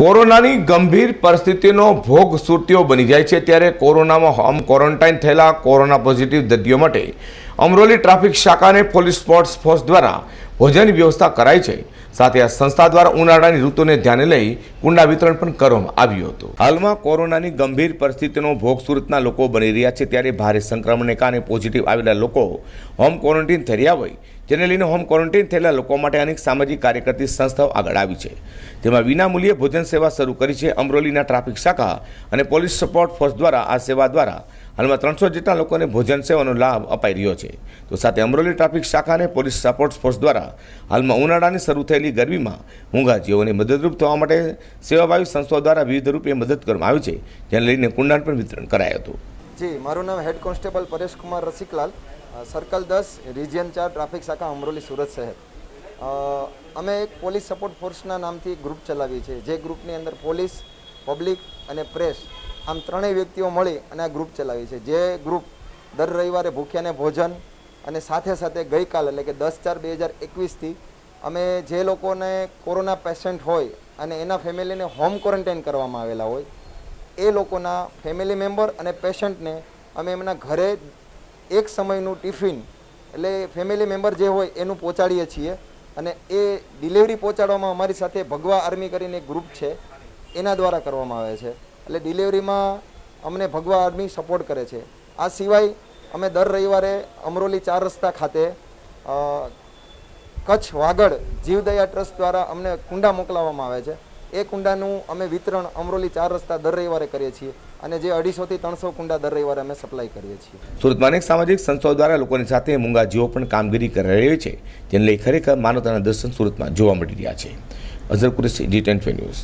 કોરોનાની ગંભીર પરિસ્થિતિનો ભોગ સુરતીઓ બની જાય છે. ત્યારે કોરોનામાં હોમ ક્વોરન્ટાઇન થયેલા કોરોના પોઝિટિવ દર્દીઓ માટે અમરોલી ટ્રાફિક શાખાને પોલીસ સ્પોર્ટ્સ ફોર્સ દ્વારા ભોજનની વ્યવસ્થા કરાઈ છે. સાથે આ સંસ્થા દ્વારા ઉનાળાની ઋતુને ધ્યાને લઈ કુંડા વિતરણ પણ કરવામાં આવ્યું હતું. હાલમાં કોરોનાની ગંભીર પરિસ્થિતિનો ભોગ સુરતના લોકો બની રહ્યા છે. ત્યારે ભારે સંક્રમણને કારણે પોઝિટિવ આવેલા લોકો હોમ ક્વોરન્ટીન થઈ રહ્યા હોય, જેને લઈને હોમ ક્વોરન્ટીન થયેલા લોકો માટે અનેક સામાજિક કાર્ય કરતી સંસ્થાઓ આગળ આવી છે. તેમાં વિનામૂલ્યે ભોજન સેવા શરૂ કરી છે અમરોલીના ટ્રાફિક શાખા અને પોલીસ સપોર્ટ ફોર્સ દ્વારા આ સેવા દ્વારા હાલમાં ત્રણસો જેટલા લોકોને ભોજન સેવાનો લાભ અપાઈ રહ્યો છે. તો સાથે અમરોલી ટ્રાફિક શાખાને પોલીસ સપોર્ટ ફોર્સ દ્વારા હાલમાં ઉનાળાની શરૂ થયેલી ગરમીમાં મૂંગાજીઓને મદદરૂપ થવા માટે સેવાભાવી સંસ્થાઓ દ્વારા વિવિધ રૂપે મદદ કરવામાં આવી છે. જેને લઈને કુંડાન પણ વિતરણ કરાયું હતું. જી, મારું નામ head constable Pareshkumar Rasiklal. Circle દસ, રિજિયન ચાર, ટ્રાફિક શાખા અમરોલી, સુરત શહેર. અમે એક પોલીસ સપોર્ટ ફોર્સના નામથી ગ્રુપ ચલાવીએ છીએ. જે ગ્રુપની અંદર પોલીસ, પબ્લિક અને પ્રેસ આમ ત્રણેય વ્યક્તિઓ મળી અને આ ગ્રુપ ચલાવીએ છીએ જે ગ્રુપ દર રવિવારે ભૂખ્યાને ભોજન અને સાથે સાથે ગઈકાલ એટલે કે દસ ચાર બે હજાર એકવીસથી અમે જે લોકોને કોરોના પેશન્ટ હોય અને એના ફેમિલીને હોમ ક્વોરન્ટાઇન કરવામાં આવેલા હોય, એ લોકોના ફેમિલી મેમ્બર અને પેશન્ટને અમે એમના ઘરે એક સમયનું ટિફિન એટલે ફેમિલી મેમ્બર જે હોય એનું પહોંચાડીએ છીએ અને એ ડિલિવરી પહોંચાડવામાં અમારી સાથે ભગવા આર્મી કરીને ગ્રુપ છે, એના દ્વારા કરવામાં આવે છે. એટલે ડિલિવરીમાં અમને ભગવા આર્મી સપોર્ટ કરે છે. આ સિવાય અમે દર રવિવારે અમરોલી ચાર રસ્તા ખાતે કચ્છ વાગડ જીવદયા ટ્રસ્ટ દ્વારા અમને કુંડા મોકલાવવામાં આવે છે. એ કુંડાનું અમે વિતરણ અમરોલી ચાર રસ્તા દર રવિવારે કરીએ છીએ અને જે અઢીસોથી ત્રણસો કુંડા દર રવિવારે અમે સપ્લાય કરીએ છીએ. સુરતમાં અનેક સામાજિક સંસ્થાઓ દ્વારા લોકોની સાથે મૂંગાજીઓ પણ કામગીરી કરી રહી છે. જેને લઈ ખરેખર માનવતાના દર્શન સુરતમાં જોવા મળી રહ્યા છે. Azhar Qureshi, G ten news.